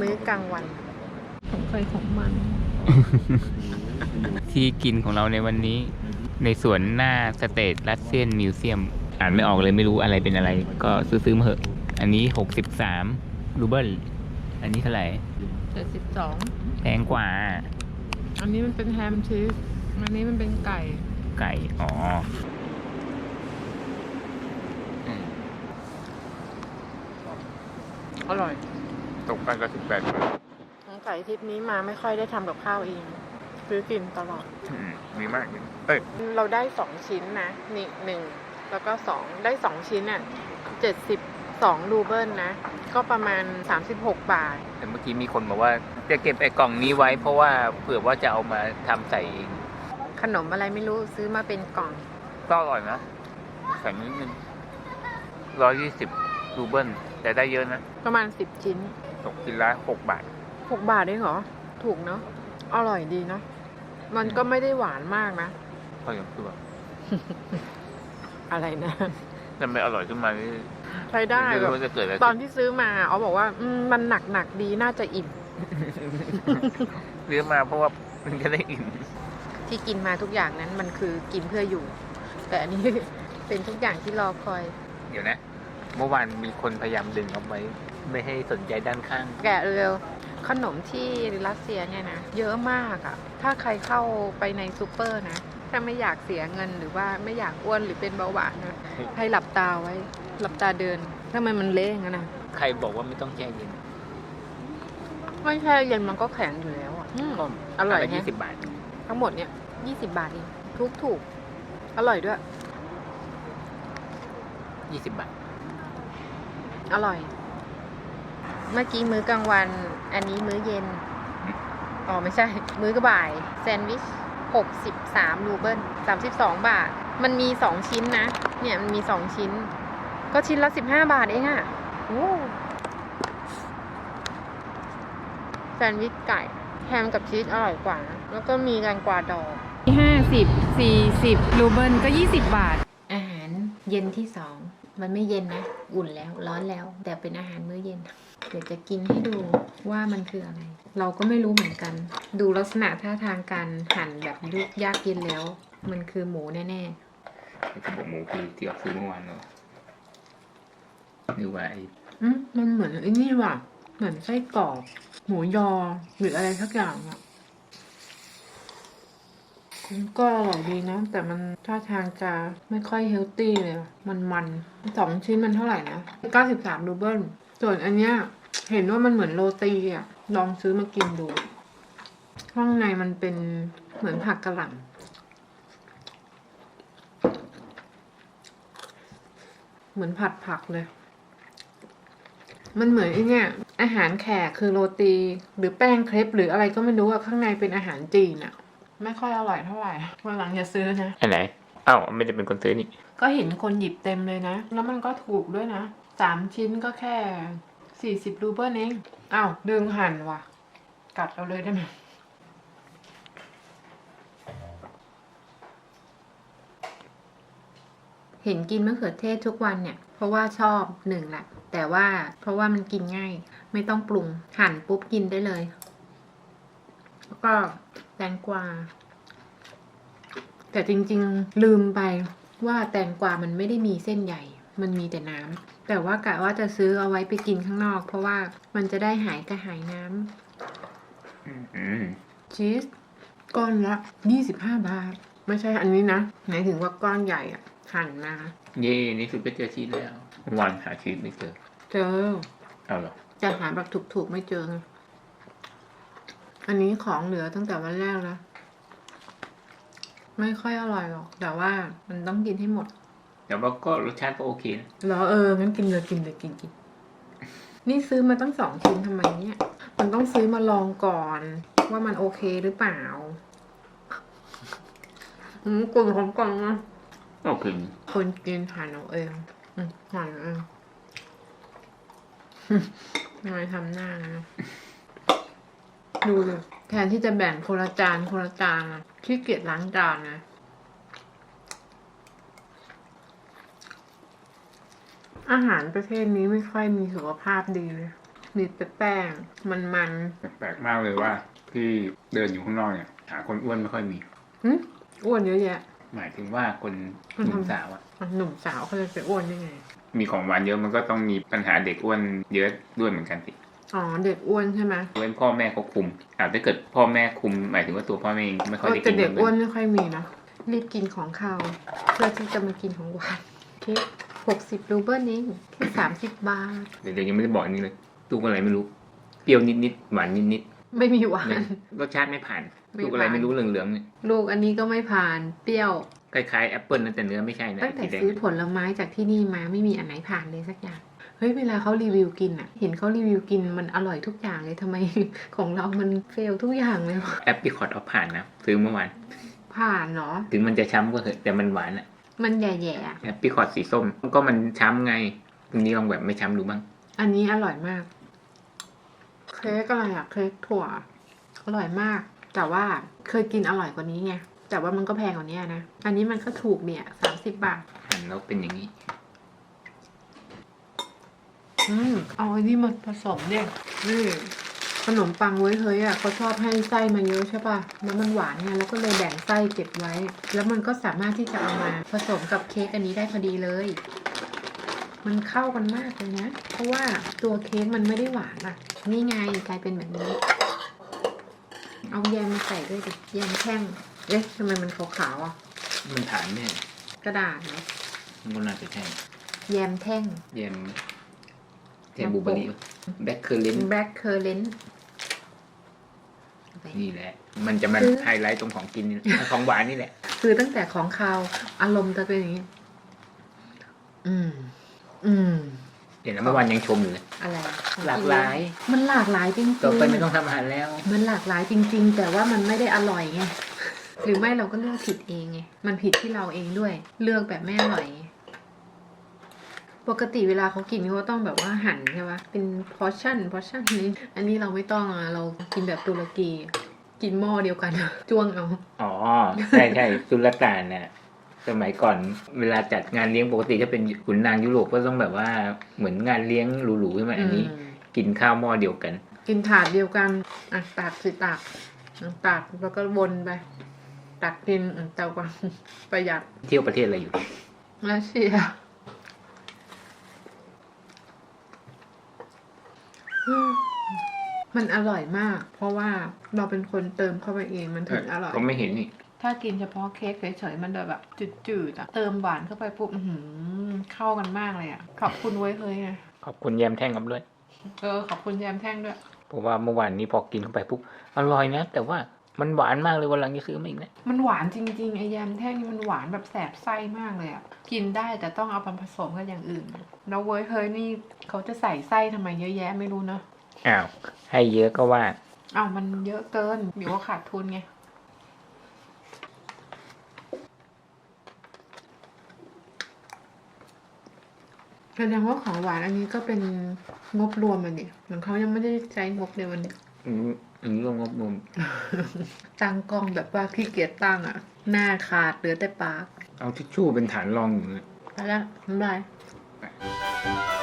มื้อกลางวัน ของใครของมัน ที่กินของเราในวันนี้ ในสวนหน้าสเตทรัสเซียนมิวเซียม อ่านไม่ออกเลยไม่รู้อะไรเป็นอะไร ก็ซื้อๆมาเหอะ อันนี้ 63รูเบิลอันนี้เท่าไหร่72แพงกว่าอันนี้มันเป็นแฮมชีส อันนี้มันเป็นไก่ ไก่ อ๋ออืมอร่อย ตกไปก็สิบแปดสงสัยทริปนี้มาไม่ค่อยได้ทำกับข้าวเอง ซื้อกินตลอดมีมากเอ้ยเราได้สองชิ้นนะนี่หนึ่งแล้วก็สองได้สองชิ้นอะเจ็ดสิบสองรูเบิลนะ ก็ประมาณสามสิบหกบาท แต่เมื่อกี้มีคนบอกว่า จะเก็บไอ้กล่องนี้ไว้ เพราะว่าเผื่อว่าจะเอามาทำใส่เองขนมอะไรไม่รู้ซื้อมาเป็นกล่อง ก็อร่อยนะใส่นิดนึงร้อยยี่สิบรูเบิลแต่ได้เยอะนะ ประมาณสิบชิ้น ตกกินละหกบาทหกบาทเองเหรอ ถูกเนาะ อร่อยดีเนาะ มันก็ไม่ได้หวานมากนะพออย่างคือแบบอะไรนะถ้าไม่อร่อยขึ้นมานี่ใช้ได้ไม่แบรู้บว่าจะเกิดอะไรตอนที่ซื้อมาเขาบอกว่าอืมมันหนักหนักๆดีน่าจะอิ่ม เลี้ยงมาเพราะว่ามันจะได้อิ่มที่กินมาทุกอย่างนั้นมันคือกินเพื่ออยู่ แต่อันนี้ เป็นทุกอย่างที่รอคอย เดี๋ยวนะ เมื่อวานมีคนพยายามดึงเอาไว้ ไม่ให้สนใจด้านข้าง แกะเร็วขนมที่รัสเซียเนี่ยนะเยอะมากอะถ้าใครเข้าไปในซูเปอร์นะ ถ้าไม่อยากเสียเงินหรือว่าไม่อยากอ้วนหรือเป็นเบาหวานนะให้หลับตาไว้ หลับตาเดินทำไมมันเละอย่างนั้นนะใครบอกว่าไม่ต้องแช่เย็นไม่ใช่เย็นมันก็แข็งอยู่แล้วอะอืมอร่อยยี่แฮะสิบบาท ทั้งหมดเนี่ยยี่สิบาทเองทุกถูก อร่อยด้วยยี่สิบบาท อร่อย เมื่อกี้มื้อกลางวัน อันนี้มื้อเย็น อ๋อไม่ใช่ มื้อกบ่าย แซนด์วิชหกสิบสามรูเบิลสามสิบสองบาท มันมีสองชิ้นนะ เนี่ยมันมีสองชิ้น ก็ชิ้นละสิบห้าบาทเองอะโอ้แซนด์วิชไก่ แฮมกับชีสอร่อยกว่า แล้วก็มีแตงกวาดองห้าสิบสี่สิบรูเบิลก็ยี่สิบบาท อาหารเย็นที่สอง มันไม่เย็นนะ อุ่นแล้ว ร้อนแล้ว แต่เป็นอาหารมื้อเย็น เดี๋ยวจะกินให้ดูว่ามันคืออะไร เราก็ไม่รู้เหมือนกัน ดูลักษณะท่าทางการหั่นแบบยุกยากเย็นแล้ว มันคือหมูแน่จะบอกหมูคือที่ออกซื้อเมื่อวานเนอะนึกว่าไอ้ๆอืมมันเหมือนไอ้นี่ว่ะ เหมือนไส้กรอกหมูยอหรืออะไรสักอย่างอะมันก็อร่อยดีนะ แต่มันท่าทางจะไม่ค่อยเฮลตี้เลยอะมันมันสองชิ้นมันเท่าไหร่นะเก้าสิบสามรูเบิล ส่วนอันเนี้ยเห็นว่ามันเหมือนโรตีอะ ลองซื้อมากินดู ข้างในมันเป็นเหมือนผักกระหล่ำเหมือนผัดผักเลย มันเหมือนไอ้เนี่ย อาหารแขกคือโรตี หรือแป้งเครปหรืออะไรก็ไม่รู้อะข้างในเป็นอาหารจีนอะไม่ค่อยอร่อยเท่าไหร่วันหลังอย่าซื้อนะอันไหนอ้าวไม่ได้เป็นคนซื้อนี่ ก็เห็นคนหยิบเต็มเลยนะ แล้วมันก็ถูกด้วยนะ สามชิ้นก็แค่สี่สิบรูเบิลเองอ้าวดึงหั่นว่ะ กัดเอาเลยได้ไหมเห็นกินมะเขือเทศทุกวันเนี่ย เพราะว่าชอบหนึ่งแหละ แต่ว่าเพราะว่ามันกินง่าย ไม่ต้องปรุง หั่นปุ๊บกินได้เลย แล้วก็แตงกวา แต่จริงๆลืมไปว่าแตงกวามันไม่ได้มีเส้นใหญ่ มันมีแต่น้ำ แต่ว่ากะว่าจะซื้อเอาไว้ไปกินข้างนอก เพราะว่ามันจะได้หายกระหายน้อืมำชีสก้อนละยี่สิบห้าบาท ไม่ใช่อันนี้นะหมายถึงว่าก้อนใหญ่อะหั่นมาเย่นี่คือก็เจอชีสแล้วเมื่อวานหาชีสไม่เจอ เจอเอาเหรอจะหาแบบถูกๆไม่เจอไงอันนี้ของเหลือตั้งแต่วันแรกแล้ว ไม่ค่อยอร่อยหรอก แต่ว่ามันต้องกินให้หมด แต่ว่าก็รสชาติก็โอเคนะเหรอเอองั้นกินเลยกินเลยกินกินนี่ซื้อมาตั้งสองชิ้นทำไมเนี่ย มันต้องซื้อมาลองก่อน ว่ามันโอเคหรือเปล่าอืมกลุ่มของกล่องนะโอเคคนกินหั่นเอาเองอืมหั่นเอาเองทำไมทำหน้านะดูเลยแทนที่จะแบ่งคนละจานคนละจานอะขี้เกียจล้างจานนะ อาหารประเภทนี้ไม่ค่อยมีสุขภาพดีเลยมีแป้งมันมันแปลกมากเลยว่า ที่เดินอยู่ข้างนอกเนี่ย หาคนอ้วนไม่ค่อยมีๆหึอ้วนเยอะแยะ หมายถึงว่าคนอืมหนุ่มสาวอะอะหนุ่มสาวเขาจะไปอ้วนได้ไง มีของหวานเยอะมันก็ต้องมีปัญหาเด็กอ้วนเยอะด้วยเหมือนกันสิอ๋อเด็กอ้วนใช่ไหมเว้นพ่อแม่เขาคุมอาจจะถ้าเกิดพ่อแม่คุม หมายถึงว่าตัวพ่อแม่เองไม่ค่อยก็ได้แต่กินเด็กเลอ้วนยไม่ค่อยมีนะรีบกินของข้าวเพื่อที่จะมากินของหวานเค้ก หกสิบรูเบิลนี้แค่สามสิบบาท เดี๋ยวยังไม่ได้บอกอันนี้เลยลูกอะไรไม่รู้ เปรี้ยวนิดๆหวานนิดไม่มีหวาๆไม่นรสชาติไม่ผ่านไม่ลูกอะไรผ่าน ไม่รู้เหลืองๆเนี่ยลูกอันนี้ก็ไม่ผ่านเปรี้ยว คล้ายๆแอปเปิลนะแต่เนื้อไม่ใช่นะตั้งแต่สีแดงซื้อผลไม้จากที่นี่มาไม่มีอันไหนผ่านเลยสักอย่าง เฮ้ยเวลาเขารีวิวกินอะเห็นเขารีวิวกินมันอร่อยทุกอย่างเลยทำไม ของเรามันเฟลทุกอย่างเลยวะแอปปิคอตเอาผ่านนะซื้อเมื่อวานผ่านเนาะถึงมันจะช้ำก็เถอะแต่มันหวานอะ มันแย่ๆอะแอปปิคอตสีส้ม ก็มันช้ำไงทีนี้ลองแบบไม่ช้ำดูบ้าง อันนี้อร่อยมาก เค้กอะไรอะเค้กถั่ว อร่อยมาก แต่ว่าเคยกินอร่อยกว่านี้ไง แต่ว่ามันก็แพงกว่านี้นะ อันนี้มันก็ถูกเนี่ยสามสิบบาท หั่นแล้วเป็นอย่างนี้ อืมเอาอันนี้มาผสมเนี่ยนี่ ขนมปังเว้ยเฮ้ยอะเขาชอบให้ไส้มาเยอะใช่ป่ะแล้วมันหวานไงแล้วก็เลยแบ่งไส้เก็บไว้ แล้วมันก็สามารถที่จะเอามาผสมกับเค้กอันนี้ได้พอดีเลย มันเข้ากันมากเลยนะ เพราะว่าตัวเค้กมันไม่ได้หวานอะ นี่ไงกลายเป็นแบบนี้ เอาแยมมาใส่ด้วยดิแยมแท่งเอ๊ะทำไมมันขาวๆอะ มันฐานแน่กระดาษเนาะมันก็น่าจะใช่แยมแท่ง เยมเทมบูเบอรี่แบ็คเคอร์ลินแบล็คเคอร์เลน นี่แหละ มันจะมาคือ ไฮไลท์ตรงของกินนี่แหละของหวานนี่แหละคือตั้งแต่ของคาวอารมณ์จะเป็นอย่างนี้ อืม อืม เห็นแล้วเมื่อวานยังชมอยู่เลยอะไรหลากหลายมันหลากหลายจริงๆ ต่อไปไม่ต้องทำอาหารแล้ว มันหลากหลายจริง ๆ แต่ว่ามันไม่ได้อร่อยไง หรือไม่เราก็เลือกผิดเองไง มันผิดที่เราเองด้วย เลือกแบบไม่อร่อยไง ปกติเวลาเขากินเขาก็ต้องแบบว่าหั่นใช่ปะเป็นพอชั่นพอชั่นนี้ อันนี้เราไม่ต้องอะเรากินแบบตุรกี กินหม้อเดียวกัน จ้วงเอา อ๋อ ใช่ใช่สุลต่านเนี่ยสมัยก่อนเวลาจัดงานเลี้ยงปกติถ้าเป็นขุนนางยุโรปก็ต้องแบบว่าเหมือนงานเลี้ยงหรูๆใช่ไหมอันนี้อืมกินข้าวหม้อเดียวกัน กินถาดเดียวกันอะตักสิตักอะตักแล้วก็วนไปตักกินอะเตากวางประหยัดเที่ยวประเทศอะไรอยู่รัสเซียอืม มันอร่อยมาก เพราะว่าเราเป็นคนเติมเข้าไปเองมันถึงอร่อยก็ไม่เห็นนี่ ถ้ากินเฉพาะเค้กเฉยๆมันจะแบบจืดๆอะเติมหวานเข้าไปปุ๊บอื้อหือเข้ากันมากเลยอะขอบคุณไว้เลยไงขอบคุณแยมแท่งครับด้วยเออขอบคุณแยมแท่งด้วย เพราะว่าเมื่อวานนี้พอกินเข้าไปปุ๊บอร่อยนะ แต่ว่ามันหวานมากเลยวันหลังจะซื้อมาอีกนะมันหวานจริงๆไอแยมแท่งนี่มันหวานแบบแสบไส้มากเลยอะกินได้แต่ต้องเอาไปผสมกับอย่างอื่นแล้วเว้ยเฮ้ยนี่เขาจะใส่ไส้ทำไมเยอะแยะไม่รู้เนอะ อ้าว ให้เยอะก็ว่า อ้าวมันเยอะเกินเดี๋ยวก็ขาดทุนไง แสดงว่าของหวานอันนี้ก็เป็นงบรวมมันเนี่ยเหมือนเขายังไม่ได้ใช้งบในวันนี้ อืมอันนี้ก็งบรวมตั้งกล้องแบบว่าขี้เกียจตั้งอะ หน้าขาดเหลือแต่ปาก เอาทิชชู่เป็นฐานรองอยู่เลยไปแล้วบ๊ายบาย ไป